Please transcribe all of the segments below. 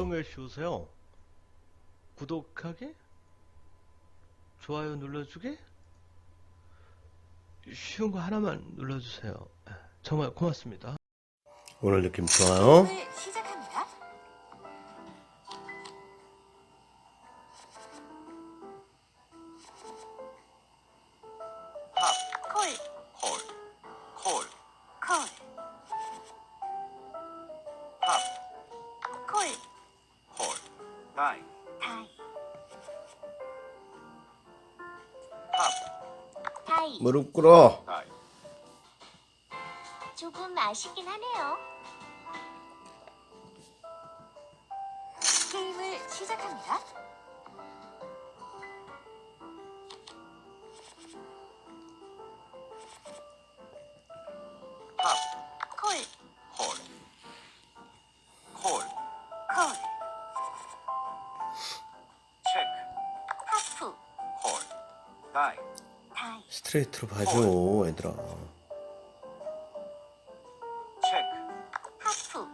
어떤 게 쉬우세요? 구독하기? 좋아요 눌러주기? 쉬운 거 하나만 눌러주세요. 예, 정말 고맙습니다. 오늘 느낌 좋아요? 다 스트레이트로 봐줘, 얘들아. 체크, 하프,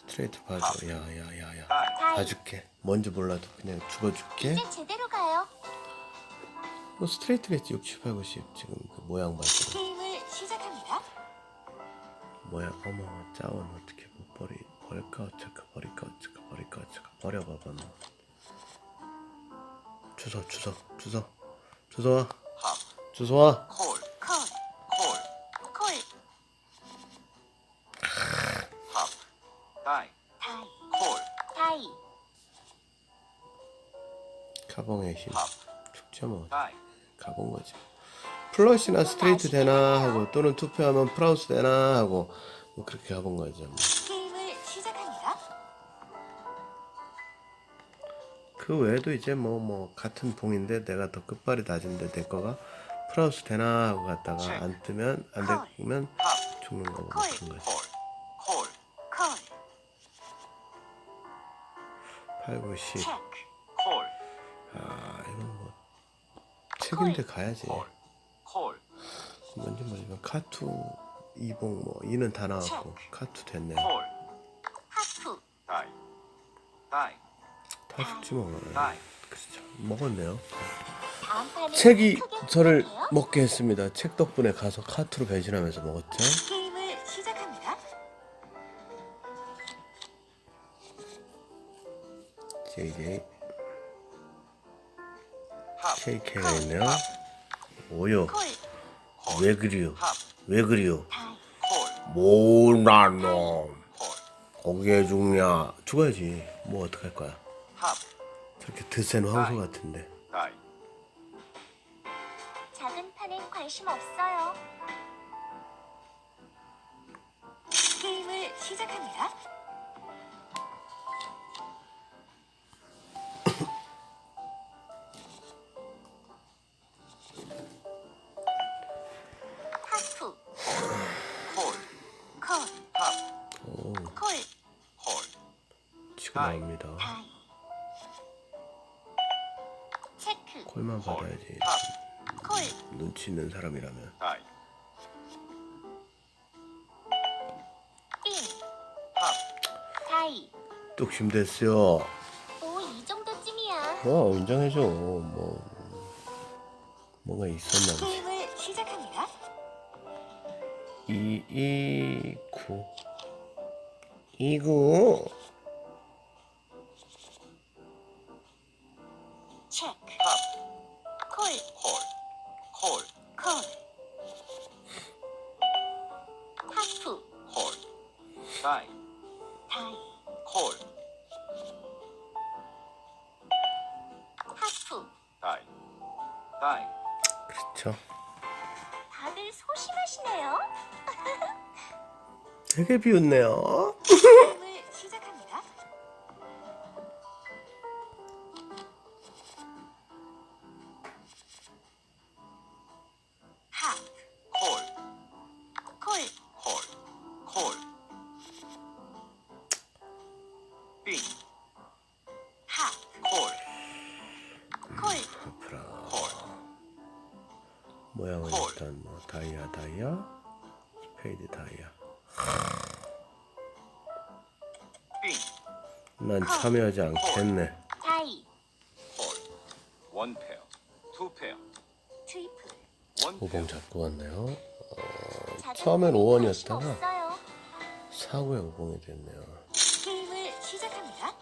스트레이트로 봐줘. 야, 야, 야, 야. 다이, 다이. 봐줄게. 뭔지 몰라도 그냥 죽어줄게. 이제 제대로 가요. 뭐 스트레이트겠지. 68, 90. 지금 그 모양 봐줘. 게임을 시작합니다. 뭐야, 어머, 짜원 어떻게 못 버리, 버릴까 어쩔까, 버릴까 어쩔까, 버릴까 어쩔까, 버려봐봐, 뭐. 주소, 주소, 주소, 주소 와, 팝, 주소 와. 콜, 콜, 콜, 콜, 팝, 다이, 다이, 콜, 다이, 가봉의 힘. 팝, 축제 뭐, 다이, 가본 거지. 플러시나 스트레이트 되나 하고, 또는 투표하면 프라우스 되나 하고, 뭐 그렇게 가본 거죠. 뭐. 게임을 시작합니다. 그 외에도 이제 뭐, 뭐, 같은 봉인데 내가 더 끝발이 낮은데 내 거가 프라우스 되나 하고 갔다가 안 뜨면, 안 되면 팝, 죽는 거고. 그런 거지. 콜, 콜, 콜, 8, 9, 10. 체크, 콜, 아, 이건 뭐, 책인데 가야지. 뭔지 모르지만, 카투, 이봉, 뭐, 이는 다 나왔고, 카투 됐네. 콜, 하프, 다이, 다이, 다 죽지 뭐. 다이, 그렇죠. 먹었네요. 책이 저를. 먹게 했습니다. 책 덕분에 가서 카투로 변신하면서 먹었죠. 게임을 시작합니다. JJ, 팝, KK가 있네요. 오요. 콜, 왜 그리요? 팝, 왜 그리요? 못난 놈. 콜, 거기에 죽냐? 죽어야지. 뭐 어떡할 거야. 팝, 저렇게 드센 황소 같은데. 관심 없어요. 게임을 시작합니다. 하프, 콜, 콜, 팝, 오, 콜, 콜, 치고 나옵니다. 다이. 체크, 콜만 받아야지. 팝, 콜, 눈치 있는 사람이라면. 뚝심 됐어요. 오, 이 정도쯤이야. 뭐 인정해줘. 뭐 뭐가 있었나 보지. 게임을 시작합니다. 2, 2, 9 29 그렇죠. 다들 소심하시네요. 되게 비웃네요. 참여하지 않겠네. 다이 콜. 원 페어. 투 페어. 트리플 원 페어. 오봉 잡고 왔네요. 작은 처음엔 돈이 5원이었다가 관심 없어요. 사고에 오봉이 됐네요. 게임을 시작합니다.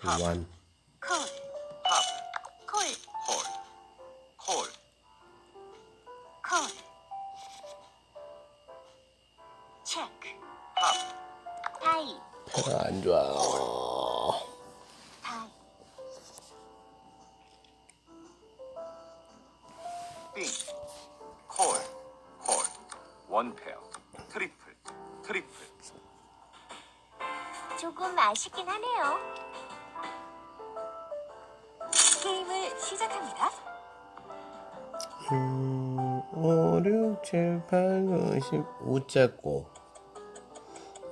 구완 시작합니다. 음, 5, 6, 7, 8, 9, 10. 웃자고.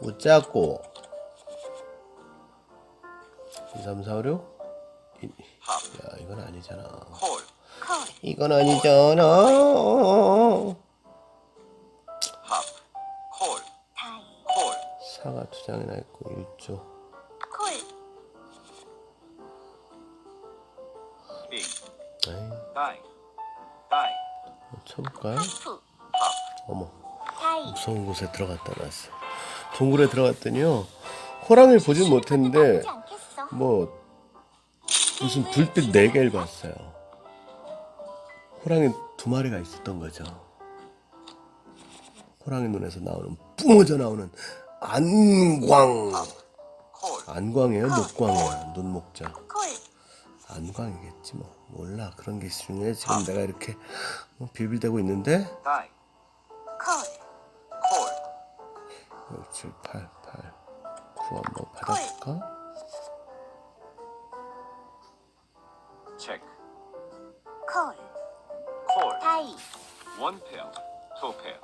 웃자고. 2, 3, 4, 5, 6. 이, 팝. 야, 이건 아니잖아. 이건 아니잖아. 사가 두 장이나 있고 1조. 쳐볼까요? 팝. 어머. 무서운 곳에 들어갔다 놨어. 동굴에 들어갔더니요. 호랑이를 보진 못했는데. 뭐 무슨 불빛 네 개를 봤어요. 호랑이 두 마리가 있었던 거죠. 호랑이 눈에서 나오는 뿜어져 나오는 안광. 콜. 안광이에요, 목광이에요, 눈 목자. 콜, 안광이겠지 뭐. 몰라 그런 게 중요해. 지금 내가 이렇게 뭐 비빌대고 있는데 다이. 콜, 콜. 6, 7, 8, 8, 9 한번 받아볼까? 체크. 콜, 콜. 다이, 원 페어. 투 페어.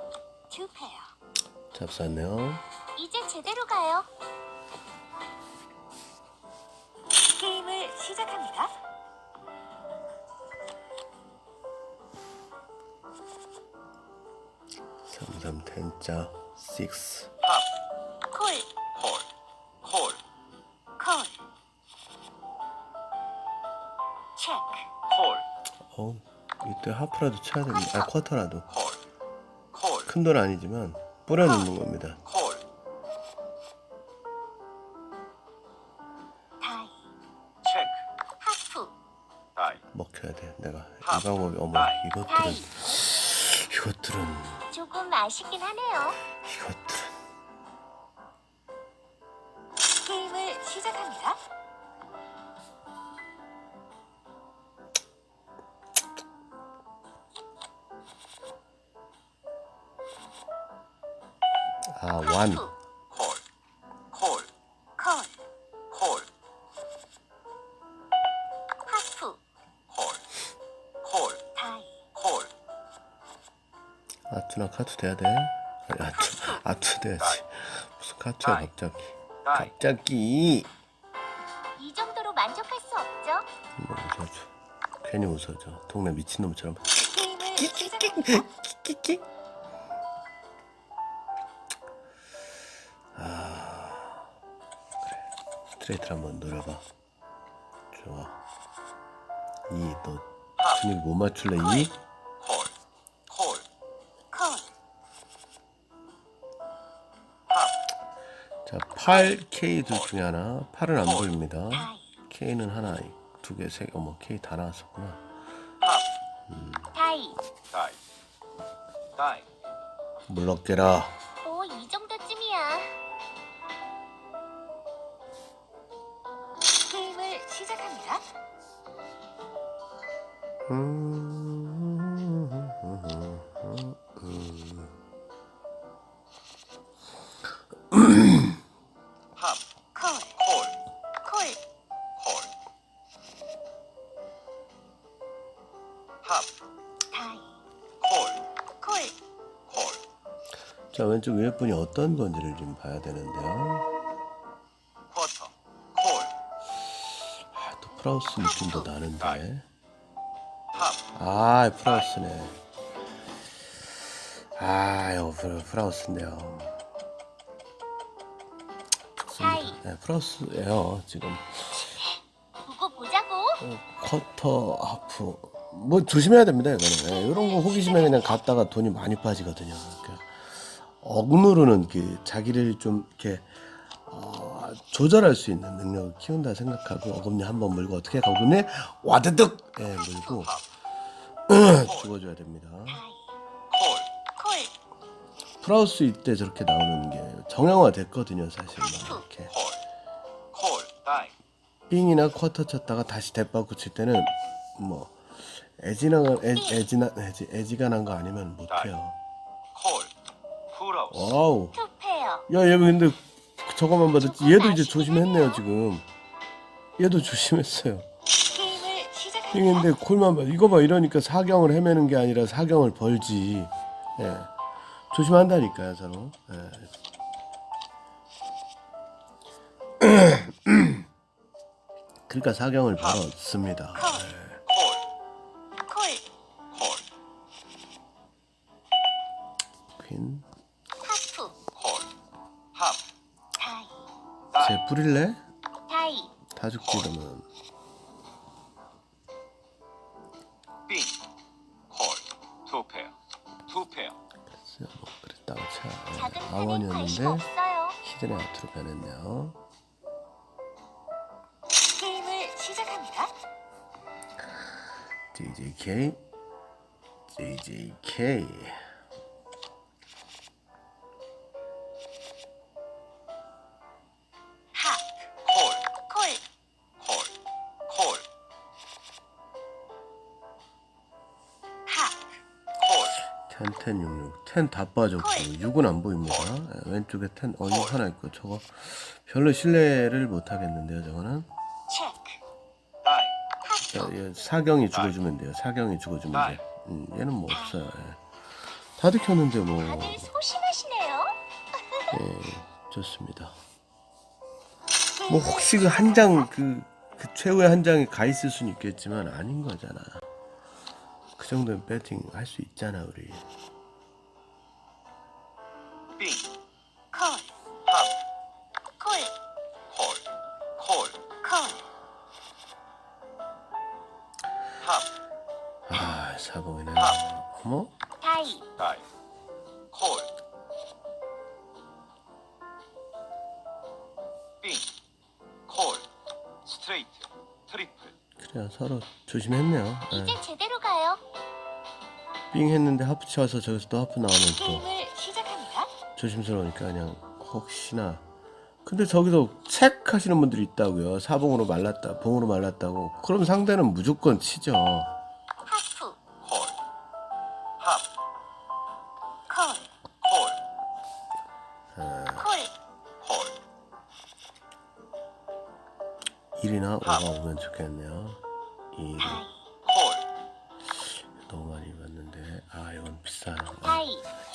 투 페어. 잡쌌네요. 이제 제대로 가요. 게임을 시작합니다. 삼삼 텐자 6 팝. 콜, 콜. 콜. 콜. 체크. 콜. 어 이때 하프라도 쳐야 됩니다. 아 쿼터라도 콜. 콜. 큰 돈 아니지만 뿌려놓는 겁니다. 콜. 먹혀야 돼. 내가 이 방법이 어머 이것들은 다이. 이것들은 조금 아쉽긴 하네요. 이것들은 아투나 카투 돼야 돼. 아니 아투 아투 돼야지. 무슨 카투야 다이. 갑자기. 갑자기 이 정도로 만족할 수 없죠. 뭐 웃어줘. 괜히 웃어줘. 동네 미친놈처럼. 게임을 시작합니다. 끼끼. 아 그래 스트레이트를 한번 노려봐. 좋아. 이너 근육 못 맞출래 이? 8, K 둘 중에 하나. 8은 안 보입니다. K는 하나, 두 개, 세 개. 어머 K 다 나왔었구나. 팝. 다이. 다이. 다이. 물러깨라. 오, 이 정도쯤이야. 게임을 시작합니다. 팝. 왼쪽 위에 분이 어떤 건지를 좀 봐야 되는데요. 쿼터. 콜. 아, 또 프라우스 느낌도 나는데. 팝. 아 프라우스네. 아 이거 프라- 프라우스인데요. 네, 프라우스예요 지금. 두고 보자고. 커터 하프 뭐 조심해야 됩니다 이거는 예, 이런 거 호기심에 그냥 갔다가 돈이 많이 빠지거든요 그러니까 억누르는 그 자기를 좀 이렇게 어, 조절할 수 있는 능력을 키운다 생각하고 어금니 한 번 물고 어떻게 어금니 와드득 예, 물고 죽어줘야 됩니다. 프라우스 이때 저렇게 나오는 게 정형화 됐거든요 사실 막 이렇게 빙이나 쿼터 쳤다가 다시 대바꾸 칠 때는 뭐 에지나 에, 에지나 에지 에지가 난 거 아니면 못해요. 와우. 투 페어. 야 얘 근데 저거만 봐도 얘도 이제 조심했네요 지금. 얘도 조심했어요. 게임을 시작합니다. 빙인데 콜만 봐. 이거 봐 이러니까 사경을 헤매는 게 아니라 사경을 벌지. 예. 조심한다니까요 서로. 예. 그러니까 사경을 벌었습니다. 콜. 뿌릴래? 다이. 다 죽지 그러면. 빙, 콜, 투 페어, 투 페어, 글쎄요, 뭐 그랬다고 차. 작은 예, 판은 관심 아원이었는데 없어요. 히든의 아트로 변했네요. 게임을 시작합니다. JJK JJK 콜, 10, 10, 66 10다 빠졌고 6은 안 보입니다. 예, 왼쪽에 10 어, 6 하나 있고 저거 별로 신뢰를 못 하겠는데요 저거는 자, 얘 사경이 죽어주면 돼요. 사경이 죽어주면 돼. 음, 얘는 뭐 없어요. 예. 다들 켰는데 뭐 다들 소심하시네요. 예, 좋습니다. 뭐 혹시 그 한 장 그 그 최후의 한 장이 가 있을 수는 있겠지만 아닌 거잖아. 그 정도면 배팅 할 수 있잖아 우리. 빙, 콜. 합, 콜. 콜, 콜, 콜. 합, 아 사봉이네. 어머? 다이. 다이, 콜, 빙, 콜, 스트레이트, 트리플, 그래요 서로 조심했네요. 예. 이제 제대로 가요. 삥 했는데 하프 쳐서 저기서 또 하프 나오면 또. 조심스러우니까 그냥 혹시나. 근데 저기서 책 하시는 분들이 있다고요. 사봉으로 말랐다, 봉으로 말랐다고. 그럼 상대는 무조건 치죠. 하프. 콜, 합, 콜. 콜, 콜. 콜, 1이나 5가 오면 좋겠네요. 2 다이. 콜, 너무 많이 봤는데 아 이건 비싸요.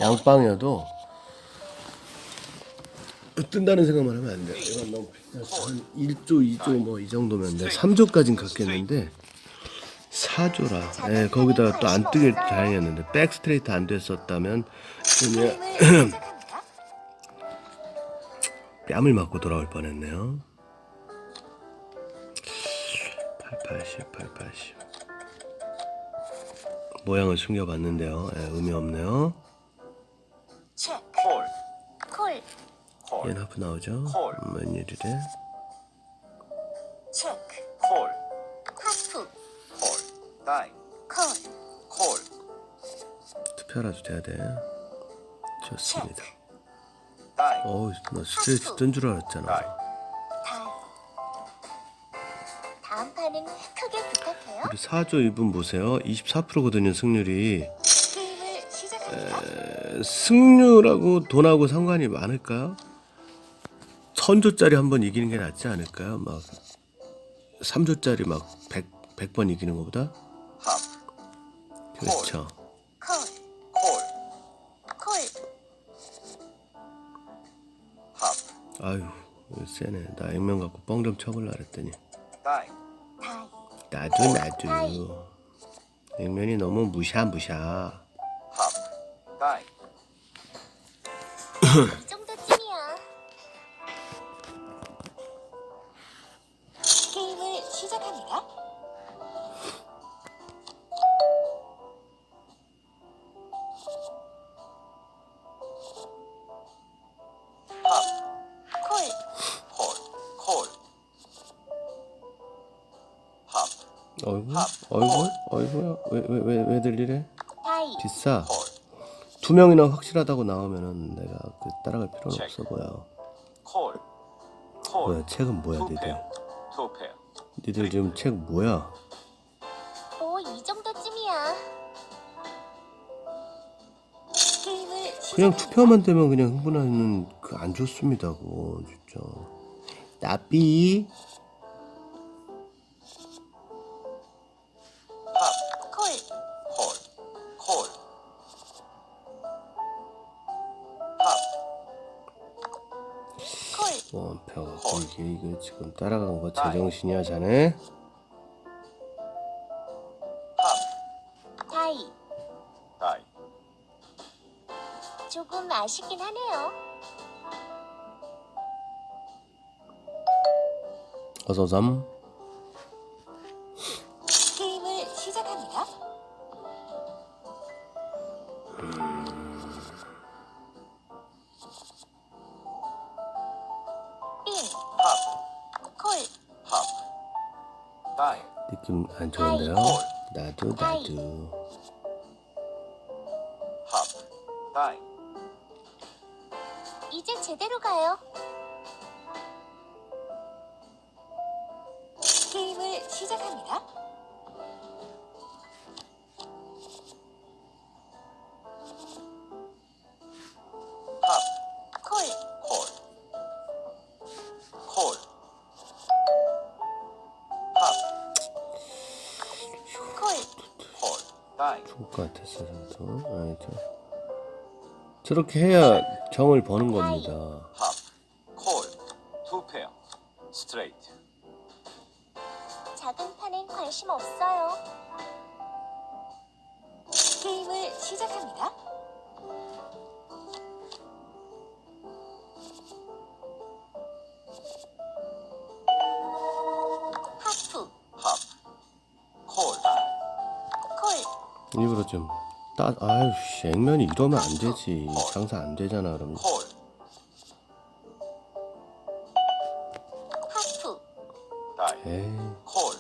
양빵이어도 뜬다는 생각만 하면 안 돼요. 이건 너무 비싸서 한 1조, 2조 뭐 이 정도면 돼. 3조까진 갔겠는데 4조라. 예, 거기다가 또 안 뜨길 다행이었는데 백 스트레이트 안 됐었다면 그냥. 뺨을 맞고 돌아올 뻔했네요. 880, 880. 모양을 숨겨봤는데요. 예, 의미 없네요. 콜, 콜. 콜, 얘는 하프 나오죠? 콜. 음, 웬일이래? 체크. 콜, 하프. 콜, 다이, 콜. 콜, 투표라도 돼야 돼. 좋습니다. 다이, 어우, 나 스트레이트 뜬줄 알았잖아. 다이. 다음 판은. 우리 4조 2분 보세요. 24%거든요, 승률이. 시작합니다. 승률하고 돈하고 상관이 많을까요? 천조짜리 한 번 이기는 게 낫지 않을까요? 막 3조짜리 막 100, 100번 이기는 것보다? 합, 그렇죠. 아유, 세네. 나 액면 갖고 뻥 좀 쳐볼라 그랬더니. 나도 나도. 액면이 너무 무샤무샤. 어이구, 어이구, 어이구야. 왜, 왜, 왜, 왜 들리래? 비싸. 콜, 두 명이나 확실하다고 나오면은 내가 그 따라갈 필요는 체크. 없어 보여. 콜, 콜. 뭐야, 책은 뭐야, 투 니들? 니들 지금 책 뭐야? 오, 이 정도쯤이야. 그냥. 투표만 되면 그냥 흥분하는 그 안 좋습니다, 그거 진짜. 나삐. 지금 따라간 거 제정신이야, 자네? 팝, 다이. 다이, 조금 아쉽긴 하네요. 어서 잠. 팝, 콜, 콜, 콜. 팝, 콜, 콜, 다이, 죽을 것 같았어, 저도. 저. 저렇게 해야 정을 버는 겁니다. 이 이러면 안 되지. 장사 안 되잖아, 그러면. 콜, 하프, 다이, 에이, 콜,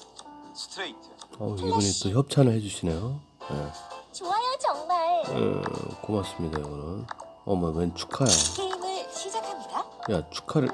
스트레이트. 어, 이분이 또 협찬을 해주시네요. 예. 좋아요 정말. 음, 고맙습니다, 이거는. 어머, 웬 축하야. 게임을 시작합니다. 야, 축하를.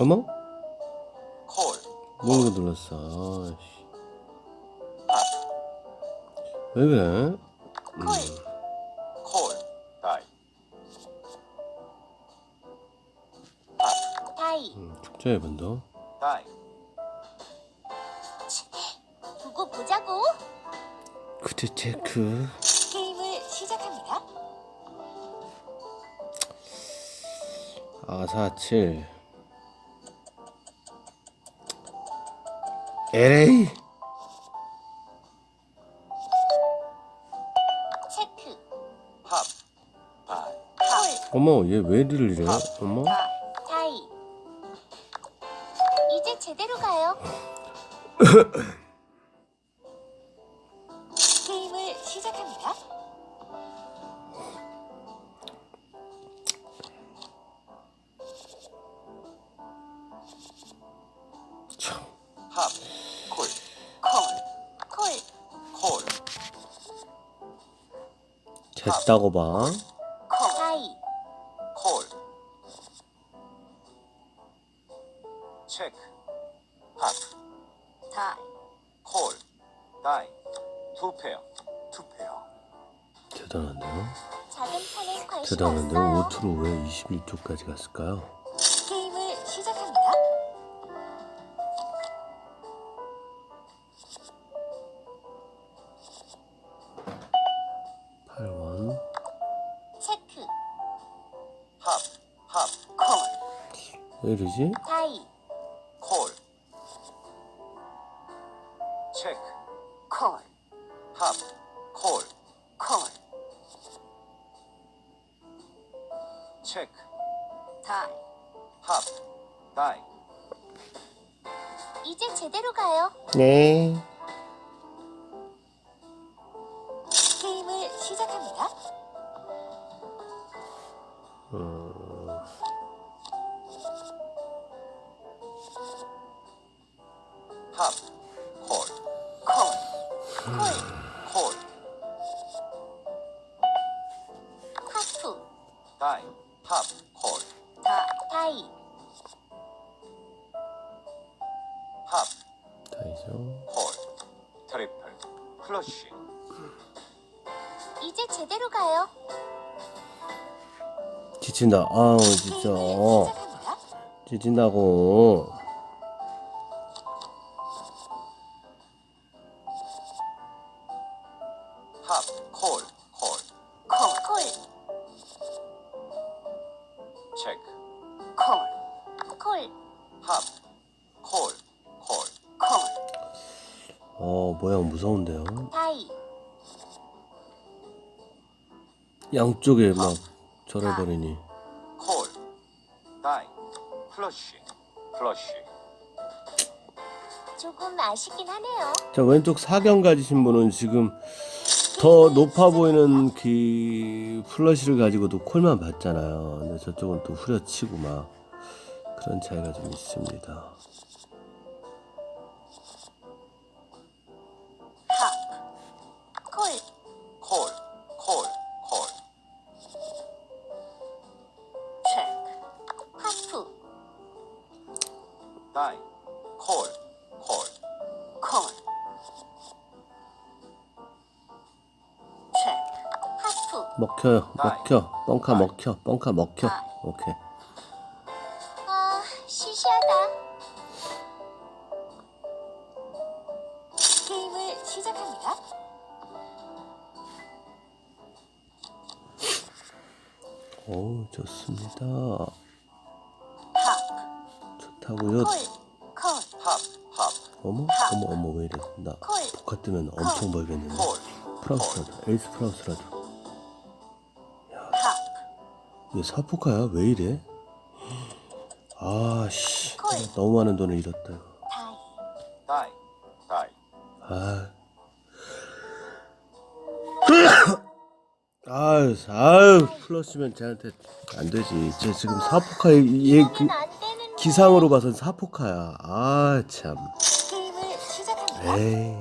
어머? 콜, 모르고 눌렀어. 아이씨. 팝, 왜 그래? 콜, 콜, 다이, 다이. 음, 축제의 분도. 다이, 두고 보자고. 크트 체크. 게임을 시작합니다. 아사칠. LA. 체크, 팝, 다이, 콜, 어머, 얘왜 이래? 어머? 다이. 이제 제대로 가요. 게임을 시작합니다. 참. 팝, 됐다고 봐. 콜 다이 콜 체크 팝 다이 콜 다이 투 페어 투 페어 대단한데요? 작은 판에 관심 대단한데요? 없어요 5투로 왜 21투까지 갔을까요? 왜 이러지? 다이. 콜. 체크. 콜. 팝 콜. 콜. 체크. 다이. 팝 다이. 이제 제대로 가요. 네. 다이 팝콜다팝 다이죠. 콜 트리플 플러시 이제 제대로 가요 지친다. 아우, 진짜. 어, 시작합니다 지친다고. 양쪽에 막 절해버리니. 콜 다이 플러시 플러시 조금 아쉽긴 하네요. 자, 왼쪽 사경 가지신 분은 지금 더 높아 보이는 그 플러시를 가지고도 콜만 받잖아요. 근데 저쪽은 또 후려치고 막 그런 차이가 좀 있습니다. 뻥카 먹혀, 뻥카 먹혀. 오케이. 아, 시시하다. 게임을 시작합니다. 오, 좋습니다. 팝, 좋다고요. 콜, 콜, 팝팝 어머, 어머, 어머, 왜 이래? 나 콜. 복화 뜨면 엄청 벌겠는데. 콜 프랑스라도, 에이스 프랑스라도. 팝, 이게 사포카야? 왜 이래? 아, 씨. 콜. 너무 많은 돈을 잃었다. 다이, 다이 아. 아유, 아유, 플러스면 쟤한테 안 되지. 쟤 지금 사포카, 얘, 그, 되는 기상으로 봐선 사포카야. 아, 참. 게임을 시작합니다. 에이.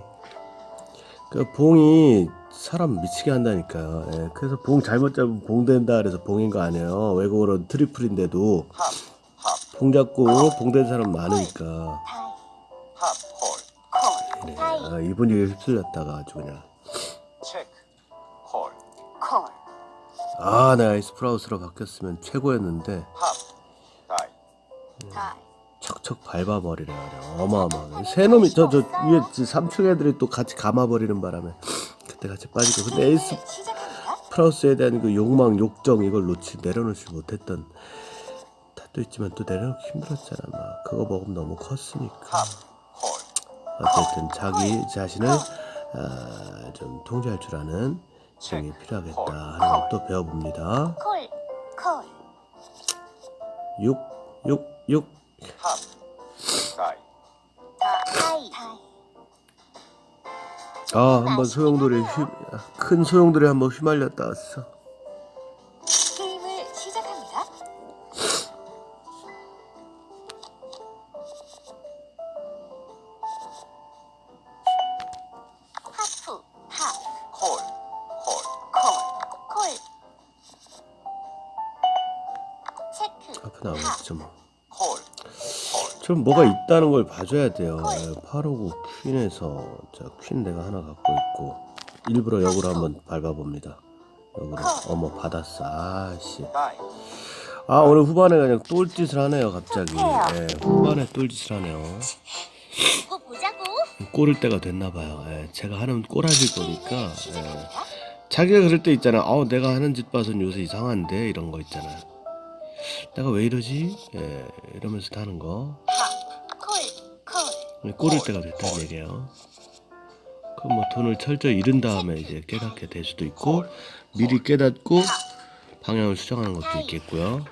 그 봉이 사람 미치게 한다니까요. 예, 그래서 봉 잘못 잡으면 봉 된다 그래서 봉인 거 아니에요. 외국어로 트리플인데도 봉 잡고 봉 된 사람 많으니까. 네. 다이, 아, 이 분위기에 휩쓸렸다가 아주 그냥. 아, 내가 에이스프라우스로 바뀌었으면 최고였는데 다이, 척척 밟아버리래 그냥 어마어마하게 새 놈이 저 저 위에 저 삼촌 애들이 또 같이 감아버리는 바람에 그때 같이 빠지고. 근데 에이스. 프라우스에 대한 그 욕망 욕정 이걸 놓치 내려놓지 못했던 탓도 있지만 또 내려놓기 힘들었잖아 막 그거 먹으면 너무 컸으니까. 어쨌든 자기 자신을 아, 좀 통제할 줄 아는 힘이 필요하겠다 하는 것도 배워봅니다. 콜, 콜, 6 6 6팝 다이. 다, 다이, 다이. 아, 한번 소용돌이 휘, 큰 소용돌이 한번 휘말렸다 왔어. 뭐가 있다는 걸 봐줘야 돼요. 예, 859 퀸에서 자, 퀸 내가 하나 갖고 있고 일부러 역으로 한번 밟아봅니다. 역으로 어머 받았어. 아씨. 아 오늘 후반에 그냥 똘짓을 하네요 갑자기. 예, 후반에 똘짓을 하네요. 꼬를 때가 됐나 봐요. 예, 제가 하는 꼬라질 거니까. 예. 자기가 그럴 때 있잖아. 어, 내가 하는 짓 봐선 요새 이상한데 이런 거 있잖아요. 내가 왜 이러지? 예, 이러면서 하는 거. 꼬를 때가 됐다는 얘기예요. 그럼 뭐 돈을 철저히 잃은 다음에 이제 깨닫게 될 수도 있고 미리 깨닫고 방향을 수정하는 것도 있겠고요.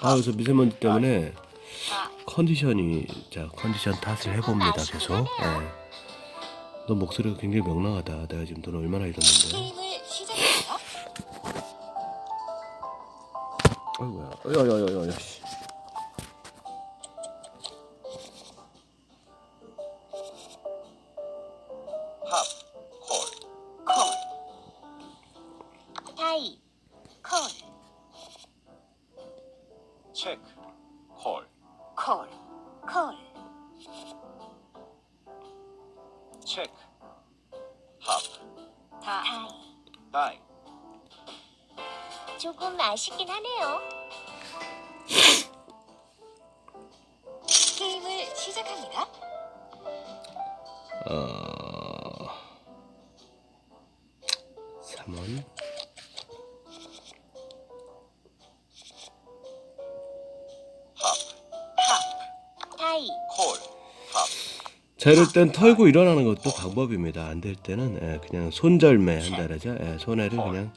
아 그래서 미세먼지 때문에 컨디션이 자 컨디션 탓을 해봅니다 계속. 예. 너 목소리가 굉장히 명랑하다. 내가 지금 돈 얼마나 잃었는데. 아이고야. 야야야야야. 씨. 합. 콜. 콜. 콜, 체크. 콜. 콜, 콜. 체크. 합. 다이. 다이. 조금 아쉽긴 하네요. 게임을 시작합니다. 어. 3원. 합. 하. 다이. 콜. 합. 자 이럴 땐 털고 일어나는 것도 방법입니다. 안 될 때는 예, 그냥 손절매 한다 그러죠. 예, 손해를 그냥 요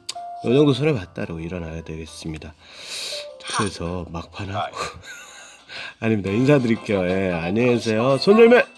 정도 손해 봤다고 일어나야 되겠습니다. 그래서 막판 하고 아닙니다. 인사드릴게요. 예, 안녕히 계세요. 손절매.